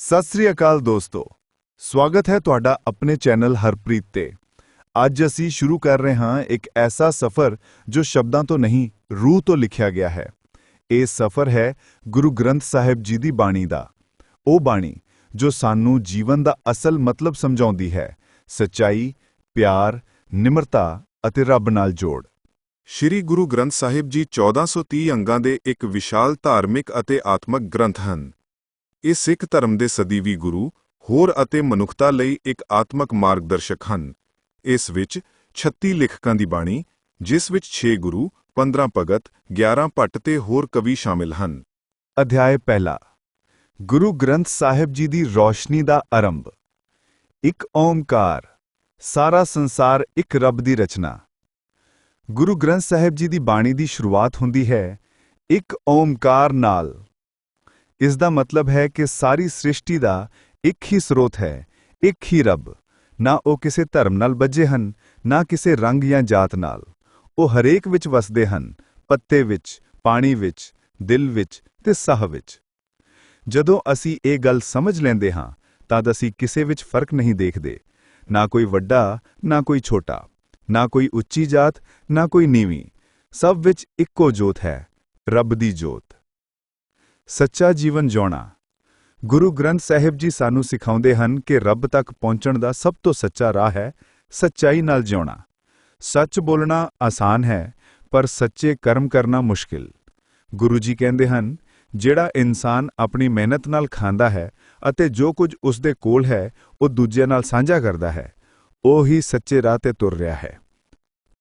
ਸਤਿ ਸ੍ਰੀ ਅਕਾਲ ਦੋਸਤੋ। ਸਵਾਗਤ ਹੈ ਤੁਹਾਡਾ ਆਪਣੇ ਚੈਨਲ ਹਰਪ੍ਰੀਤ ਤੇ। ਅੱਜ ਅਸੀਂ ਸ਼ੁਰੂ ਕਰ ਰਹੇ ਹਾਂ ਇੱਕ ਐਸਾ ਸਫ਼ਰ ਜੋ ਸ਼ਬਦਾਂ ਤੋਂ ਨਹੀਂ, ਰੂਹ ਤੋਂ ਲਿਖਿਆ ਗਿਆ ਹੈ। ਇਹ ਸਫ਼ਰ ਹੈ ਗੁਰੂ ਗ੍ਰੰਥ ਸਾਹਿਬ ਜੀ ਦੀ ਬਾਣੀ ਦਾ। ਉਹ ਬਾਣੀ ਜੋ ਸਾਨੂੰ ਜੀਵਨ ਦਾ ਅਸਲ ਮਤਲਬ ਸਮਝਾਉਂਦੀ ਹੈ। ਸੱਚਾਈ, ਪਿਆਰ, ਨਿਮਰਤਾ ਅਤੇ ਰੱਬ ਨਾਲ ਜੋੜ। ਸ਼੍ਰੀ ਗੁਰੂ ਗ੍ਰੰਥ ਸਾਹਿਬ ਜੀ 1430 ਅੰਗਾਂ ਦੇ ਇੱਕ ਵਿਸ਼ਾਲ ਧਾਰਮਿਕ ਅਤੇ ਆਤਮਿਕ ਗ੍ਰੰਥ ਹਨ। ਇਹ ਸਿੱਖ ਧਰਮ ਦੇ ਸਦੀਵੀ ਗੁਰੂ, ਹੋਰ ਅਤੇ ਮਨੁੱਖਤਾ ਲਈ ਇੱਕ ਆਤਮਕ ਮਾਰਗਦਰਸ਼ਕ ਹਨ। ਇਸ ਵਿੱਚ 36 ਲੇਖਕਾਂ ਦੀ ਬਾਣੀ, ਜਿਸ ਵਿੱਚ 6 ਗੁਰੂ 15 ਭਗਤ 11 ਭੱਟ ਤੇ ਹੋਰ ਕਵੀ ਸ਼ਾਮਿਲ ਹਨ। ਅਧਿਆਇ ਪਹਿਲਾ। ਗੁਰੂ ਗ੍ਰੰਥ ਸਾਹਿਬ ਜੀ ਦੀ ਰੌਸ਼ਨੀ ਦਾ ਆਰੰਭ। ਇੱਕ ਓਮਕਾਰ ਸਾਰਾ ਸੰਸਾਰ ਇੱਕ ਰੱਬ ਦੀ ਰਚਨਾ। ਗੁਰੂ ਗ੍ਰੰਥ ਸਾਹਿਬ ਜੀ ਦੀ ਬਾਣੀ ਦੀ ਸ਼ੁਰੂਆਤ ਹੁੰਦੀ ਹੈ, ਇੱਕ ਓਮਕਾਰ ਨਾਲ। ਇਸ ਦਾ ਮਤਲਬ ਹੈ ਕਿ ਸਾਰੀ ਸ੍ਰਿਸ਼ਟੀ ਦਾ ਇੱਕ ਹੀ ਸਰੋਤ ਹੈ, ਇੱਕ ਹੀ ਰੱਬ। ਨਾ ਉਹ ਕਿਸੇ ਧਰਮ ਨਾਲ ਬੱਝੇ ਹਨ, ਨਾ ਕਿਸੇ ਰੰਗ ਜਾਂ ਜਾਤ ਨਾਲ। ਉਹ ਹਰੇਕ ਵਿੱਚ ਵਸਦੇ ਹਨ, ਪੱਤੇ ਵਿੱਚ, ਪਾਣੀ ਵਿੱਚ, ਦਿਲ ਵਿੱਚ ਤੇ ਸਾਹ ਵਿੱਚ। ਜਦੋਂ ਅਸੀਂ ਇਹ ਗੱਲ ਸਮਝ ਲੈਂਦੇ ਹਾਂ ਤਾਂ ਅਸੀਂ ਕਿਸੇ ਵਿੱਚ ਫ਼ਰਕ ਨਹੀਂ ਦੇਖਦੇ। ਨਾ ਕੋਈ ਵੱਡਾ, ਨਾ ਕੋਈ ਛੋਟਾ। ਨਾ ਕੋਈ ਉੱਚੀ ਜਾਤ, ਨਾ ਕੋਈ ਨੀਵੀਂ। ਸਭ ਵਿੱਚ ਇੱਕੋ ਜੋਤ ਹੈ, ਰੱਬ ਦੀ ਜੋਤ। ਸੱਚਾ ਜੀਵਨ ਜਿਉਣਾ। ਗੁਰੂ ਗ੍ਰੰਥ ਸਾਹਿਬ ਜੀ ਸਾਨੂੰ ਸਿਖਾਉਂਦੇ ਹਨ ਕਿ ਰੱਬ ਤੱਕ ਪਹੁੰਚਣ ਦਾ ਸਭ ਤੋਂ ਸੱਚਾ ਰਾਹ ਹੈ ਸੱਚਾਈ ਨਾਲ ਜਿਉਣਾ। ਸੱਚ ਬੋਲਣਾ ਆਸਾਨ ਹੈ, ਪਰ ਸੱਚੇ ਕਰਮ ਕਰਨਾ ਮੁਸ਼ਕਿਲ। ਗੁਰੂ ਜੀ ਕਹਿੰਦੇ ਹਨ, ਜਿਹੜਾ ਇਨਸਾਨ ਆਪਣੀ ਮਿਹਨਤ ਨਾਲ ਖਾਂਦਾ ਹੈ ਅਤੇ ਜੋ ਕੁਝ ਉਸ ਦੇ ਕੋਲ ਹੈ, ਉਹ ਦੂਜਿਆਂ ਨਾਲ ਸਾਂਝਾ ਕਰਦਾ ਹੈ। ਉਹ ਹੀ ਸੱਚੇ ਰਾਹ ਤੇ ਤੁਰ ਰਿਹਾ ਹੈ।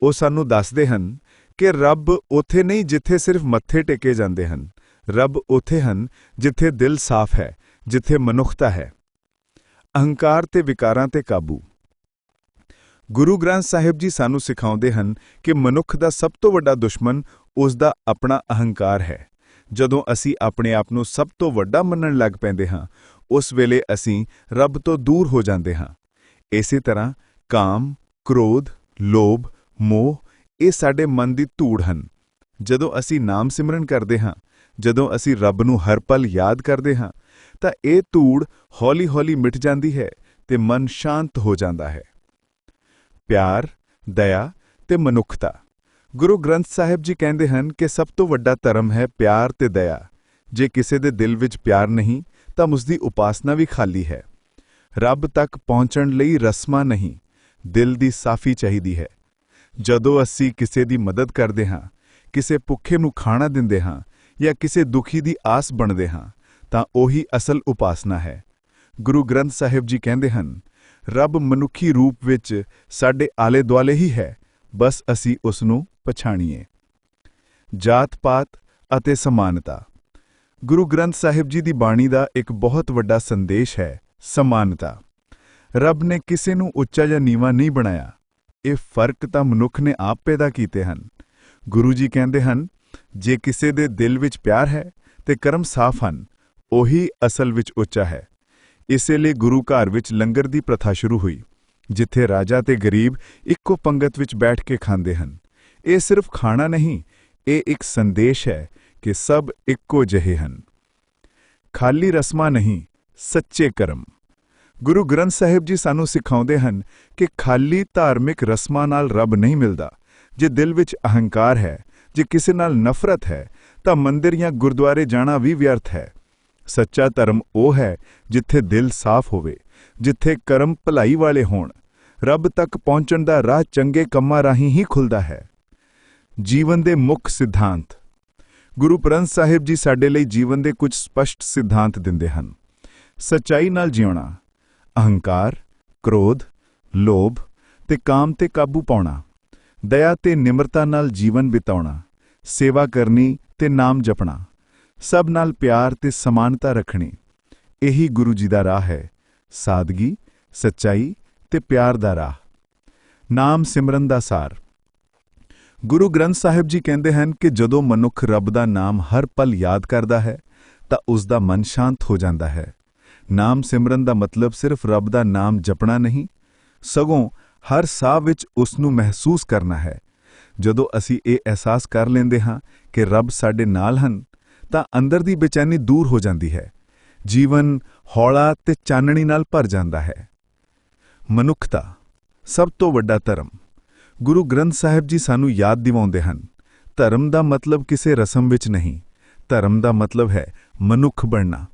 ਉਹ ਸਾਨੂੰ ਦੱਸਦੇ ਹਨ ਕਿ ਰੱਬ ਉਥੇ ਨਹੀਂ ਜਿੱਥੇ ਸਿਰਫ ਮੱਥੇ ਟੇਕੇ ਜਾਂਦੇ ਹਨ ਰੱਬ ਉਥੇ ਹਨ ਜਿੱਥੇ ਦਿਲ ਸਾਫ਼ ਹੈ, ਜਿੱਥੇ ਮਨੁੱਖਤਾ ਹੈ। ਅਹੰਕਾਰ ਤੇ ਵਿਕਾਰਾਂ ਤੇ ਕਾਬੂ। ਗੁਰੂ ਗ੍ਰੰਥ ਸਾਹਿਬ ਜੀ ਸਾਨੂੰ ਸਿਖਾਉਂਦੇ ਹਨ ਕਿ ਮਨੁੱਖ ਦਾ ਸਭ ਤੋਂ ਵੱਡਾ ਦੁਸ਼ਮਣ ਉਸ ਦਾ ਆਪਣਾ ਅਹੰਕਾਰ ਹੈ। ਜਦੋਂ ਅਸੀਂ ਆਪਣੇ ਆਪ ਨੂੰ ਸਭ ਤੋਂ ਵੱਡਾ ਮੰਨਣ ਲੱਗ ਪੈਂਦੇ ਹਾਂ, ਉਸ ਵੇਲੇ ਅਸੀਂ ਰੱਬ ਤੋਂ ਦੂਰ ਹੋ ਜਾਂਦੇ ਹਾਂ। ਇਸੇ ਤਰ੍ਹਾਂ ਕਾਮ, ਕ੍ਰੋਧ, ਲੋਭ, ਮੋਹ ਇਹ ਸਾਡੇ ਮਨ ਦੀ ਧੂੜ ਹਨ। ਜਦੋਂ ਅਸੀਂ ਨਾਮ ਸਿਮਰਨ ਕਰਦੇ ਹਾਂ ਜਦੋਂ ਅਸੀਂ ਰੱਬ ਨੂੰ ਹਰ ਪਲ ਯਾਦ ਕਰਦੇ ਹਾਂ, ਤਾਂ ਇਹ ਧੂੜ ਹੌਲੀ-ਹੌਲੀ ਮਿਟ ਜਾਂਦੀ ਹੈ ਤੇ ਮਨ ਸ਼ਾਂਤ ਹੋ ਜਾਂਦਾ ਹੈ। ਪਿਆਰ, ਦਇਆ ਤੇ ਮਨੁੱਖਤਾ। ਗੁਰੂ ਗ੍ਰੰਥ ਸਾਹਿਬ ਜੀ ਕਹਿੰਦੇ ਹਨ ਕਿ ਸਭ ਤੋਂ ਵੱਡਾ ਧਰਮ ਹੈ ਪਿਆਰ ਤੇ ਦਇਆ। ਜੇ ਕਿਸੇ ਦੇ ਦਿਲ ਵਿੱਚ ਪਿਆਰ ਨਹੀਂ, ਤਾਂ ਉਸ ਦੀ ਉਪਾਸਨਾ ਵੀ ਖਾਲੀ ਹੈ। ਰੱਬ ਤੱਕ ਪਹੁੰਚਣ ਲਈ ਰਸਮਾਂ ਨਹੀਂ, ਦਿਲ ਦੀ ਸਾਫੀ ਚਾਹੀਦੀ ਹੈ। ਜਦੋਂ ਅਸੀਂ ਕਿਸੇ ਦੀ ਮਦਦ ਕਰਦੇ ਹਾਂ, ਕਿਸੇ ਭੁੱਖੇ ਨੂੰ ਖਾਣਾ ਦਿੰਦੇ ਹਾਂ ਜਾਂ ਕਿਸੇ ਦੁਖੀ ਦੀ ਆਸ ਬਣਦੇ ਹਾਂ, ਤਾਂ ਉਹੀ ਅਸਲ ਉਪਾਸਨਾ ਹੈ। ਗੁਰੂ ਗ੍ਰੰਥ ਸਾਹਿਬ ਜੀ ਕਹਿੰਦੇ ਹਨ, ਰੱਬ ਮਨੁੱਖੀ ਰੂਪ ਵਿੱਚ ਸਾਡੇ ਆਲੇ ਦੁਆਲੇ ਹੀ ਹੈ, ਬਸ ਅਸੀਂ ਉਸ ਨੂੰ ਪਛਾਣੀਏ। ਜਾਤ-ਪਾਤ ਅਤੇ ਸਮਾਨਤਾ। ਗੁਰੂ ਗ੍ਰੰਥ ਸਾਹਿਬ ਜੀ ਦੀ ਬਾਣੀ ਦਾ ਇੱਕ ਬਹੁਤ ਵੱਡਾ ਸੰਦੇਸ਼ ਹੈ, ਸਮਾਨਤਾ। ਰੱਬ ਨੇ ਕਿਸੇ ਨੂੰ ਉੱਚਾ ਜਾਂ ਨੀਵਾਂ ਨਹੀਂ ਬਣਾਇਆ। ਇਹ ਫ਼ਰਕ ਤਾਂ ਮਨੁੱਖ ਨੇ ਆਪ ਪੈਦਾ ਕੀਤੇ ਹਨ। ਗੁਰੂ ਜੀ ਕਹਿੰਦੇ ਹਨ ਜੇ ਕਿਸੇ ਦੇ ਦਿਲ ਵਿੱਚ ਪਿਆਰ ਹੈ ਤੇ ਕਰਮ ਸਾਫ਼ ਹਨ, ਉਹੀ ਅਸਲ ਵਿੱਚ ਉੱਚਾ ਹੈ। ਇਸੇ ਲਈ ਗੁਰੂ ਘਰ ਵਿੱਚ ਲੰਗਰ ਦੀ ਪ੍ਰਥਾ ਸ਼ੁਰੂ ਹੋਈ, ਜਿੱਥੇ ਰਾਜਾ ਤੇ ਗਰੀਬ ਇੱਕੋ ਪੰਗਤ ਵਿੱਚ ਬੈਠ ਕੇ ਖਾਂਦੇ ਹਨ। ਇਹ ਸਿਰਫ ਖਾਣਾ ਨਹੀਂ, ਇਹ ਇੱਕ ਸੰਦੇਸ਼ ਹੈ ਕਿ ਸਭ ਇੱਕੋ ਜਿਹੇ ਹਨ। ਖਾਲੀ ਰਸਮਾਂ ਨਹੀਂ, ਸੱਚੇ ਕਰਮ। ਗੁਰੂ ਗ੍ਰੰਥ ਸਾਹਿਬ ਜੀ ਸਾਨੂੰ ਸਿਖਾਉਂਦੇ ਹਨ ਕਿ ਖਾਲੀ ਧਾਰਮਿਕ ਰਸਮਾਂ ਨਾਲ ਰੱਬ ਨਹੀਂ ਮਿਲਦਾ, ਜੇ ਦਿਲ ਵਿੱਚ ਅਹੰਕਾਰ ਹੈ ਜੇ ਕਿਸੇ ਨਾਲ ਨਫ਼ਰਤ ਹੈ, ਤਾਂ ਮੰਦਿਰ ਜਾਂ ਗੁਰਦੁਆਰੇ ਜਾਣਾ ਵੀ ਵਿਅਰਥ ਹੈ। ਸੱਚਾ ਧਰਮ ਉਹ ਹੈ ਜਿੱਥੇ ਦਿਲ ਸਾਫ਼ ਹੋਵੇ, ਜਿੱਥੇ ਕਰਮ ਭਲਾਈ ਵਾਲੇ ਹੋਣ। ਰੱਬ ਤੱਕ ਪਹੁੰਚਣ ਦਾ ਰਾਹ ਚੰਗੇ ਕੰਮਾਂ ਰਾਹੀਂ ਹੀ ਖੁੱਲਦਾ ਹੈ। ਜੀਵਨ ਦੇ ਮੁੱਖ ਸਿਧਾਂਤ। ਗੁਰੂ ਗ੍ਰੰਥ ਸਾਹਿਬ ਜੀ ਸਾਡੇ ਲਈ ਜੀਵਨ ਦੇ ਕੁਝ ਸਪਸ਼ਟ ਸਿਧਾਂਤ ਦਿੰਦੇ ਹਨ। ਸਚਾਈ ਨਾਲ ਜਿਉਣਾ, ਅਹੰਕਾਰ, ਕ੍ਰੋਧ, ਲੋਭ ਤੇ ਕਾਮ ਤੇ ਕਾਬੂ ਪਾਉਣਾ, ਦਇਆ ਤੇ ਨਿਮਰਤਾ ਨਾਲ ਜੀਵਨ ਬਿਤਾਉਣਾ। ਸੇਵਾ ਕਰਨੀ ਤੇ ਨਾਮ ਜਪਣਾ, ਸਭ ਨਾਲ ਪਿਆਰ ਤੇ ਸਮਾਨਤਾ ਰੱਖਣੀ, ਇਹੀ ਗੁਰੂ ਜੀ ਦਾ ਰਾਹ ਹੈ, ਸਾਦਗੀ, ਸੱਚਾਈ ਤੇ ਪਿਆਰ ਦਾ ਰਾਹ। ਨਾਮ ਸਿਮਰਨ ਦਾ ਸਾਰ। ਗੁਰੂ ਗ੍ਰੰਥ ਸਾਹਿਬ ਜੀ ਕਹਿੰਦੇ ਹਨ ਕਿ ਜਦੋਂ ਮਨੁੱਖ ਰੱਬ ਦਾ ਨਾਮ ਹਰ ਪਲ ਯਾਦ ਕਰਦਾ ਹੈ, ਤਾਂ ਉਸ ਦਾ ਮਨ ਸ਼ਾਂਤ ਹੋ ਜਾਂਦਾ ਹੈ। ਨਾਮ ਸਿਮਰਨ ਦਾ ਮਤਲਬ ਸਿਰਫ ਰੱਬ ਦਾ ਨਾਮ ਜਪਣਾ ਨਹੀਂ, ਸਗੋਂ ਹਰ ਸਾਹ ਵਿੱਚ ਉਸ ਨੂੰ ਮਹਿਸੂਸ ਕਰਨਾ ਹੈ। ਜਦੋਂ ਅਸੀਂ ਇਹ ਅਹਿਸਾਸ ਕਰ ਲੈਂਦੇ ਹਾਂ ਕਿ ਰੱਬ ਸਾਡੇ ਨਾਲ ਹਨ, ਤਾਂ ਅੰਦਰ ਦੀ ਬੇਚੈਨੀ ਦੂਰ ਹੋ ਜਾਂਦੀ ਹੈ। ਜੀਵਨ ਹੌਲਾ ਤੇ ਚਾਨਣੀ ਨਾਲ ਭਰ ਜਾਂਦਾ ਹੈ। ਮਨੁੱਖਤਾ, ਸਭ ਤੋਂ ਵੱਡਾ ਧਰਮ, ਗੁਰੂ ਗ੍ਰੰਥ ਸਾਹਿਬ ਜੀ ਸਾਨੂੰ ਯਾਦ ਦਿਵਾਉਂਦੇ ਹਨ। ਧਰਮ ਦਾ ਮਤਲਬ ਕਿਸੇ ਰਸਮ ਵਿੱਚ ਨਹੀਂ, ਧਰਮ ਦਾ ਮਤਲਬ ਹੈ ਮਨੁੱਖ ਬਣਨਾ।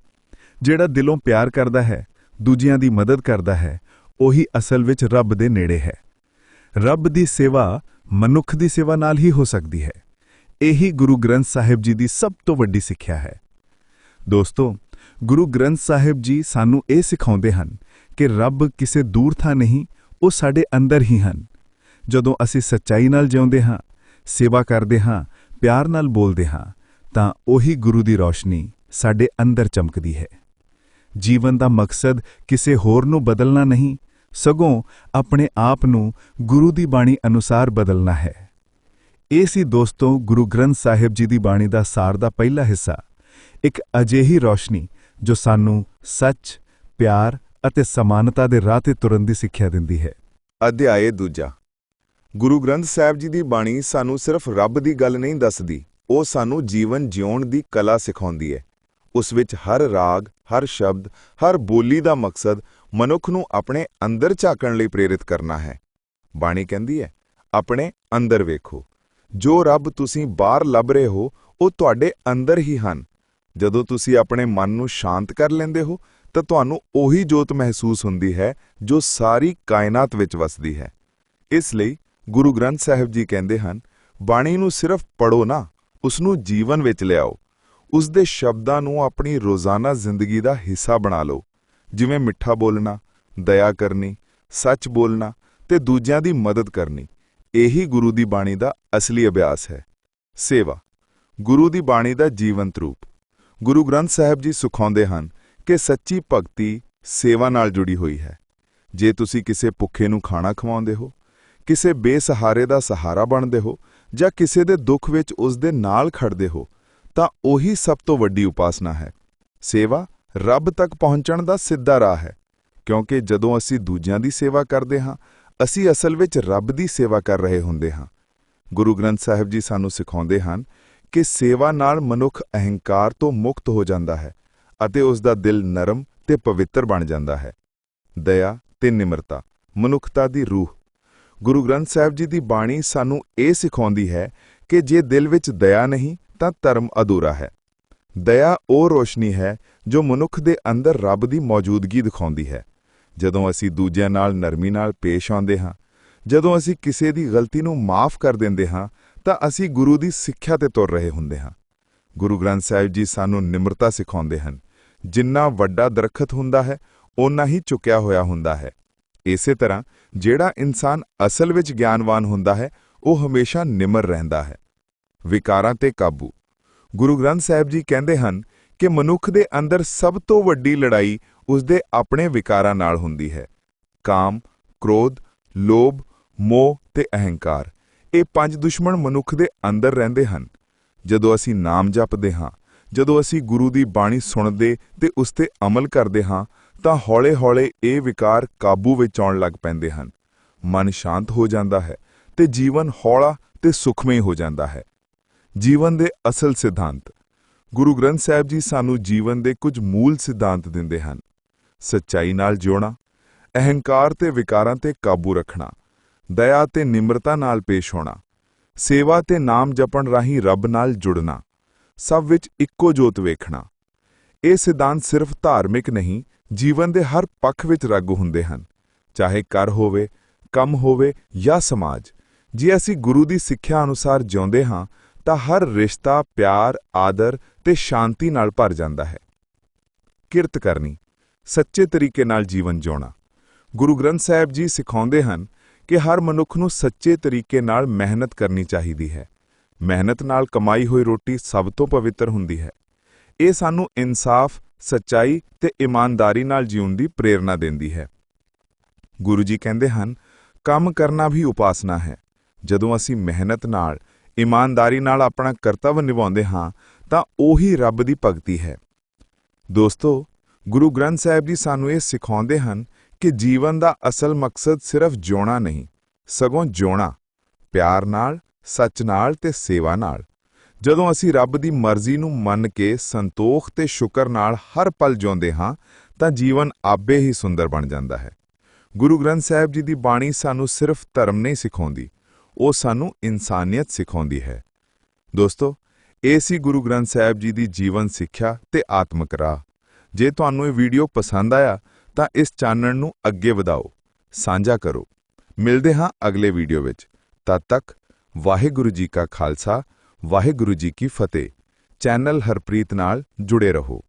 ਜਿਹੜਾ ਦਿਲੋਂ ਪਿਆਰ ਕਰਦਾ ਹੈ, ਦੂਜਿਆਂ ਦੀ ਮਦਦ ਕਰਦਾ ਹੈ, ਉਹੀ ਅਸਲ ਵਿੱਚ ਰੱਬ ਦੇ ਨੇੜੇ ਹੈ। ਰੱਬ ਦੀ ਸੇਵਾ ਮਨੁੱਖ ਦੀ ਸੇਵਾ ਨਾਲ ਹੀ ਹੋ ਸਕਦੀ ਹੈ। ਇਹੀ ਗੁਰੂ ਗ੍ਰੰਥ ਸਾਹਿਬ ਜੀ ਦੀ ਸਭ ਤੋਂ ਵੱਡੀ ਸਿੱਖਿਆ ਹੈ। ਦੋਸਤੋ, ਗੁਰੂ ਗ੍ਰੰਥ ਸਾਹਿਬ ਜੀ ਸਾਨੂੰ ਇਹ ਸਿਖਾਉਂਦੇ ਹਨ ਕਿ ਰੱਬ ਕਿਸੇ ਦੂਰ ਥਾਂ ਨਹੀਂ, ਉਹ ਸਾਡੇ ਅੰਦਰ ਹੀ ਹਨ। ਜਦੋਂ ਅਸੀਂ ਸੱਚਾਈ ਨਾਲ ਜਿਉਂਦੇ ਹਾਂ, ਸੇਵਾ ਕਰਦੇ ਹਾਂ, ਪਿਆਰ ਨਾਲ ਬੋਲਦੇ ਹਾਂ, ਤਾਂ ਉਹੀ ਗੁਰੂ ਦੀ ਰੋਸ਼ਨੀ ਸਾਡੇ ਅੰਦਰ ਚਮਕਦੀ ਹੈ। ਜੀਵਨ ਦਾ ਮਕਸਦ ਕਿਸੇ ਹੋਰ ਨੂੰ ਬਦਲਣਾ ਨਹੀਂ ਸਗੋਂ ਆਪਣੇ ਆਪ ਨੂੰ ਗੁਰੂ ਦੀ ਬਾਣੀ ਅਨੁਸਾਰ ਬਦਲਣਾ ਹੈ। ਇਹ ਸੀ ਦੋਸਤੋ ਗੁਰੂ ਗ੍ਰੰਥ ਸਾਹਿਬ ਜੀ ਦੀ ਬਾਣੀ ਦਾ ਸਾਰ ਦਾ ਪਹਿਲਾ ਹਿੱਸਾ। ਇੱਕ ਅਜਿਹੀ ਰੋਸ਼ਨੀ ਜੋ ਸਾਨੂੰ ਸੱਚ, ਪਿਆਰ ਅਤੇ ਸਮਾਨਤਾ ਦੇ ਰਾਹ ਤੇ ਤੁਰਨ ਦੀ ਸਿੱਖਿਆ ਦਿੰਦੀ ਹੈ। ਅਧਿਆਏ ਦੂਜਾ। ਗੁਰੂ ਗ੍ਰੰਥ ਸਾਹਿਬ ਜੀ ਦੀ ਬਾਣੀ ਸਾਨੂੰ ਸਿਰਫ ਰੱਬ ਦੀ ਗੱਲ ਨਹੀਂ ਦੱਸਦੀ, ਉਹ ਸਾਨੂੰ ਜੀਵਨ ਜਿਉਣ ਦੀ ਕਲਾ ਸਿਖਾਉਂਦੀ ਹੈ। ਉਸ ਵਿੱਚ ਹਰ ਰਾਗ, ਹਰ ਸ਼ਬਦ, ਹਰ ਬੋਲੀ ਦਾ ਮਕਸਦ ਮਨੁੱਖ ਨੂੰ ਆਪਣੇ ਅੰਦਰ ਝਾਕਣ ਲਈ ਪ੍ਰੇਰਿਤ ਕਰਨਾ ਹੈ। ਬਾਣੀ ਕਹਿੰਦੀ ਹੈ, ਆਪਣੇ ਅੰਦਰ ਵੇਖੋ। ਜੋ ਰੱਬ ਤੁਸੀਂ ਬਾਹਰ ਲੱਭ ਰਹੇ ਹੋ, ਉਹ ਤੁਹਾਡੇ ਅੰਦਰ ਹੀ ਹਨ। ਜਦੋਂ ਤੁਸੀਂ ਆਪਣੇ ਮਨ ਨੂੰ ਸ਼ਾਂਤ ਕਰ ਲੈਂਦੇ ਹੋ, ਤਾਂ ਤੁਹਾਨੂੰ ਉਹੀ ਜੋਤ ਮਹਿਸੂਸ ਹੁੰਦੀ ਹੈ, ਜੋ ਸਾਰੀ ਕਾਇਨਾਤ ਵਿੱਚ ਵਸਦੀ ਹੈ। ਇਸ ਲਈ ਗੁਰੂ ਗ੍ਰੰਥ ਸਾਹਿਬ ਜੀ ਕਹਿੰਦੇ ਹਨ, ਬਾਣੀ ਨੂੰ ਸਿਰਫ ਪੜੋ ਨਾ ਉਸ ਨੂੰ ਜੀਵਨ ਵਿੱਚ ਲਿਆਓ। ਉਸ ਦੇ ਸ਼ਬਦਾਂ ਨੂੰ ਆਪਣੀ ਰੋਜ਼ਾਨਾ ਜ਼ਿੰਦਗੀ ਦਾ ਹਿੱਸਾ ਬਣਾ ਲਓ। ਜਿਵੇਂ ਮਿੱਠਾ ਬੋਲਣਾ, ਦਇਆ ਕਰਨੀ, ਸੱਚ ਬੋਲਣਾ ਤੇ ਦੂਜਿਆਂ ਦੀ ਮਦਦ ਕਰਨੀ, ਇਹੀ ਗੁਰੂ ਦੀ ਬਾਣੀ ਦਾ ਅਸਲੀ ਅਭਿਆਸ ਹੈ। ਸੇਵਾ, ਗੁਰੂ ਦੀ ਬਾਣੀ ਦਾ ਜੀਵੰਤ ਰੂਪ। ਗੁਰੂ ਗ੍ਰੰਥ ਸਾਹਿਬ ਜੀ ਸਿਖਾਉਂਦੇ ਹਨ ਕਿ ਸੱਚੀ ਭਗਤੀ ਸੇਵਾ ਨਾਲ ਜੁੜੀ ਹੋਈ ਹੈ। ਜੇ ਤੁਸੀਂ ਕਿਸੇ ਭੁੱਖੇ ਨੂੰ ਖਾਣਾ ਖਵਾਉਂਦੇ ਹੋ, ਕਿਸੇ ਬੇਸਹਾਰੇ ਦਾ ਸਹਾਰਾ ਬਣਦੇ ਹੋ ਜਾਂ ਕਿਸੇ ਦੇ ਦੁੱਖ ਵਿੱਚ ਉਸ ਦੇ ਨਾਲ ਖੜਦੇ ਹੋ, ਤਾਂ ਉਹੀ ਸਭ ਤੋਂ ਵੱਡੀ ਉਪਾਸਨਾ ਹੈ। ਸੇਵਾ ਰੱਬ ਤੱਕ ਪਹੁੰਚਣ ਦਾ ਸਿੱਧਾ ਰਾਹ ਹੈ, ਕਿਉਂਕਿ ਜਦੋਂ ਅਸੀਂ ਦੂਜਿਆਂ ਦੀ ਸੇਵਾ ਕਰਦੇ ਹਾਂ, ਅਸੀਂ ਅਸਲ ਵਿੱਚ ਰੱਬ ਦੀ ਸੇਵਾ ਕਰ ਰਹੇ ਹੁੰਦੇ ਹਾਂ। ਗੁਰੂ ਗ੍ਰੰਥ ਸਾਹਿਬ ਜੀ ਸਾਨੂੰ ਸਿਖਾਉਂਦੇ ਹਨ ਕਿ ਸੇਵਾ ਨਾਲ ਮਨੁੱਖ ਅਹੰਕਾਰ ਤੋਂ ਮੁਕਤ ਹੋ ਜਾਂਦਾ ਹੈ ਅਤੇ ਉਸ ਦਾ ਦਿਲ ਨਰਮ ਤੇ ਪਵਿੱਤਰ ਬਣ ਜਾਂਦਾ ਹੈ। ਦਇਆ ਤੇ ਨਿਮਰਤਾ, ਮਨੁੱਖਤਾ ਦੀ ਰੂਹ। ਗੁਰੂ ਗ੍ਰੰਥ ਸਾਹਿਬ ਜੀ ਦੀ ਬਾਣੀ ਸਾਨੂੰ ਇਹ ਸਿਖਾਉਂਦੀ ਹੈ ਕਿ ਜੇ ਦਿਲ ਵਿੱਚ ਦਇਆ ਨਹੀਂ, ਤਾਂ ਧਰਮ ਅਧੂਰਾ ਹੈ। ਦਇਆ ਉਹ ਰੋਸ਼ਨੀ ਹੈ ਜੋ ਮਨੁੱਖ ਦੇ ਅੰਦਰ ਰੱਬ ਦੀ ਮੌਜੂਦਗੀ ਦਿਖਾਉਂਦੀ ਹੈ। ਜਦੋਂ ਅਸੀਂ ਦੂਜਿਆਂ ਨਾਲ ਨਰਮੀ ਨਾਲ ਪੇਸ਼ ਆਉਂਦੇ ਹਾਂ, ਜਦੋਂ ਅਸੀਂ ਕਿਸੇ ਦੀ ਗਲਤੀ ਨੂੰ ਮਾਫ ਕਰ ਦਿੰਦੇ ਹਾਂ, ਤਾਂ ਅਸੀਂ ਗੁਰੂ ਦੀ ਸਿੱਖਿਆ ਤੇ ਤੁਰ ਰਹੇ ਹੁੰਦੇ ਹਾਂ। ਗੁਰੂ ਗ੍ਰੰਥ ਸਾਹਿਬ ਜੀ ਸਾਨੂੰ ਨਿਮਰਤਾ ਸਿਖਾਉਂਦੇ ਹਨ, ਜਿੰਨਾ ਵੱਡਾ ਦਰਖਤ ਹੁੰਦਾ ਹੈ, ਓਨਾ ਹੀ ਚੁੱਕਿਆ ਹੋਇਆ ਹੁੰਦਾ ਹੈ। ਇਸੇ ਤਰ੍ਹਾਂ ਜਿਹੜਾ ਇਨਸਾਨ ਅਸਲ ਵਿੱਚ ਗਿਆਨਵਾਨ ਹੁੰਦਾ ਹੈ, ਉਹ ਹਮੇਸ਼ਾ ਨਿਮਰ ਰਹਿੰਦਾ ਹੈ। ਵਿਕਾਰਾਂ ਤੇ ਕਾਬੂ। ਗੁਰੂ ਗ੍ਰੰਥ ਸਾਹਿਬ ਜੀ ਕਹਿੰਦੇ ਹਨ ਕਿ ਮਨੁੱਖ ਦੇ ਅੰਦਰ ਸਭ ਤੋਂ ਵੱਡੀ ਲੜਾਈ ਉਸ ਦੇ ਆਪਣੇ ਵਿਕਾਰਾਂ ਨਾਲ ਹੁੰਦੀ ਹੈ। ਕਾਮ, ਕ੍ਰੋਧ, ਲੋਭ, ਮੋਹ ਤੇ ਅਹੰਕਾਰ, ਇਹ ਪੰਜ ਦੁਸ਼ਮਣ ਮਨੁੱਖ ਦੇ ਅੰਦਰ ਰਹਿੰਦੇ ਹਨ। ਜਦੋਂ ਅਸੀਂ ਨਾਮ ਜਪਦੇ ਹਾਂ, ਜਦੋਂ ਅਸੀਂ ਗੁਰੂ ਦੀ ਬਾਣੀ ਸੁਣਦੇ ਤੇ ਉਸ ਤੇ ਅਮਲ ਕਰਦੇ ਹਾਂ, ਤਾਂ ਹੌਲੇ-ਹੌਲੇ ਇਹ ਵਿਕਾਰ ਕਾਬੂ ਵਿੱਚ ਆਉਣ ਲੱਗ ਪੈਂਦੇ ਹਨ। ਮਨ ਸ਼ਾਂਤ ਹੋ ਜਾਂਦਾ ਹੈ ਤੇ ਜੀਵਨ ਹੌਲਾ ਤੇ ਸੁਖਮਈ ਹੋ ਜਾਂਦਾ ਹੈ। ਜੀਵਨ ਦੇ ਅਸਲ ਸਿਧਾਂਤ। ਗੁਰੂ ਗ੍ਰੰਥ ਸਾਹਿਬ ਜੀ ਸਾਨੂੰ ਜੀਵਨ ਦੇ ਕੁਝ ਮੂਲ ਸਿਧਾਂਤ ਦਿੰਦੇ ਹਨ। ਸੱਚਾਈ ਨਾਲ ਜਿਉਣਾ, ਅਹੰਕਾਰ ਤੇ ਵਿਕਾਰਾਂ ਤੇ ਕਾਬੂ ਰੱਖਣਾ, ਦਇਆ ਤੇ ਨਿਮਰਤਾ ਨਾਲ ਪੇਸ਼ ਹੋਣਾ, ਸੇਵਾ ਤੇ ਨਾਮ ਜਪਣ ਰਾਹੀਂ ਰੱਬ ਨਾਲ ਜੁੜਨਾ, ਸਭ ਵਿੱਚ ਇੱਕੋ ਜੋਤ ਵੇਖਣਾ। ਇਹ ਸਿਧਾਂਤ ਸਿਰਫ ਧਾਰਮਿਕ ਨਹੀਂ, ਜੀਵਨ ਦੇ ਹਰ ਪੱਖ ਵਿੱਚ ਲਾਗੂ ਹੁੰਦੇ ਹਨ। ਚਾਹੇ ਕਰ ਹੋਵੇ, ਕੰਮ ਹੋਵੇ ਜਾਂ ਸਮਾਜ, ਜੇ ਅਸੀਂ ਗੁਰੂ ਦੀ ਸਿੱਖਿਆ ਅਨੁਸਾਰ ਜਿਉਂਦੇ ਹਾਂ ਤਾਂ ਹਰ ਰਿਸ਼ਤਾ ਪਿਆਰ, ਆਦਰ ਤੇ ਸ਼ਾਂਤੀ ਨਾਲ ਭਰ ਜਾਂਦਾ ਹੈ। ਕਿਰਤ ਕਰਨੀ, ਸੱਚੇ ਤਰੀਕੇ ਨਾਲ ਜੀਵਨ ਜਿਉਣਾ। ਗੁਰੂ ਗ੍ਰੰਥ ਸਾਹਿਬ ਜੀ ਸਿਖਾਉਂਦੇ ਹਨ ਕਿ ਹਰ ਮਨੁੱਖ ਨੂੰ ਸੱਚੇ ਤਰੀਕੇ ਨਾਲ ਮਿਹਨਤ ਕਰਨੀ ਚਾਹੀਦੀ ਹੈ। ਮਿਹਨਤ ਨਾਲ ਕਮਾਈ ਹੋਈ ਰੋਟੀ ਸਭ ਤੋਂ ਪਵਿੱਤਰ ਹੁੰਦੀ ਹੈ। ਇਹ ਸਾਨੂੰ ਇਨਸਾਫ, ਸੱਚਾਈ ਤੇ ਇਮਾਨਦਾਰੀ ਨਾਲ ਜੀਉਣ ਦੀ ਪ੍ਰੇਰਣਾ ਦਿੰਦੀ ਹੈ। ਗੁਰੂ ਜੀ ਕਹਿੰਦੇ ਹਨ, ਕੰਮ ਕਰਨਾ ਵੀ ਉਪਾਸਨਾ ਹੈ। ਜਦੋਂ ਅਸੀਂ ਮਿਹਨਤ ਨਾਲ ਇਮਾਨਦਾਰੀ ਨਾਲ ਆਪਣਾ ਕਰਤੱਵ ਨਿਭਾਉਂਦੇ ਹਾਂ, ਤਾਂ ਉਹੀ ਰੱਬ ਦੀ ਭਗਤੀ ਹੈ। ਦੋਸਤੋ, ਗੁਰੂ ਗ੍ਰੰਥ ਸਾਹਿਬ ਜੀ ਸਾਨੂੰ ਇਹ ਸਿਖਾਉਂਦੇ ਹਨ ਕਿ ਜੀਵਨ ਦਾ ਅਸਲ ਮਕਸਦ ਸਿਰਫ ਜਿਉਣਾ ਨਹੀਂ, ਸਗੋਂ ਜਿਉਣਾ, ਪਿਆਰ ਨਾਲ, ਸੱਚ ਨਾਲ ਤੇ ਸੇਵਾ ਨਾਲ। ਜਦੋਂ ਅਸੀਂ ਰੱਬ ਦੀ ਮਰਜ਼ੀ ਨੂੰ ਮੰਨ ਕੇ ਸੰਤੋਖ ਤੇ ਸ਼ੁਕਰ ਨਾਲ ਹਰ ਪਲ ਜਿਉਂਦੇ ਹਾਂ, ਤਾਂ ਜੀਵਨ ਆਪੇ ਹੀ ਸੁੰਦਰ ਬਣ ਜਾਂਦਾ ਹੈ। ਗੁਰੂ ਗ੍ਰੰਥ ਸਾਹਿਬ ਜੀ ਦੀ ਬਾਣੀ ਸਾਨੂੰ ਸਿਰਫ ਧਰਮ ਨਹੀਂ ਸਿਖਾਉਂਦੀ ਉਹ ਸਾਨੂੰ ਇਨਸਾਨੀਅਤ ਸਿਖਾਉਂਦੀ ਹੈ। ਦੋਸਤੋ, ਇਹ ਸੀ ਗੁਰੂ ਗ੍ਰੰਥ ਸਾਹਿਬ ਜੀ ਦੀ ਜੀਵਨ ਸਿੱਖਿਆ ਤੇ ਆਤਮਿਕ ਰਾਹ। ਜੇ ਤੁਹਾਨੂੰ ਇਹ ਵੀਡੀਓ ਪਸੰਦ ਆਇਆ, ਤਾਂ ਇਸ ਚਾਨਣ ਨੂੰ ਅੱਗੇ ਵਧਾਓ। ਸਾਂਝਾ ਕਰੋ। ਮਿਲਦੇ ਹਾਂ ਅਗਲੇ ਵੀਡੀਓ ਵਿੱਚ। ਤਦ ਤੱਕ ਵਾਹਿਗੁਰੂ ਜੀ ਕਾ ਖਾਲਸਾ, ਵਾਹਿਗੁਰੂ ਜੀ ਕੀ ਫਤਿਹ। ਚੈਨਲ ਹਰਪ੍ਰੀਤ ਨਾਲ ਜੁੜੇ ਰਹੋ।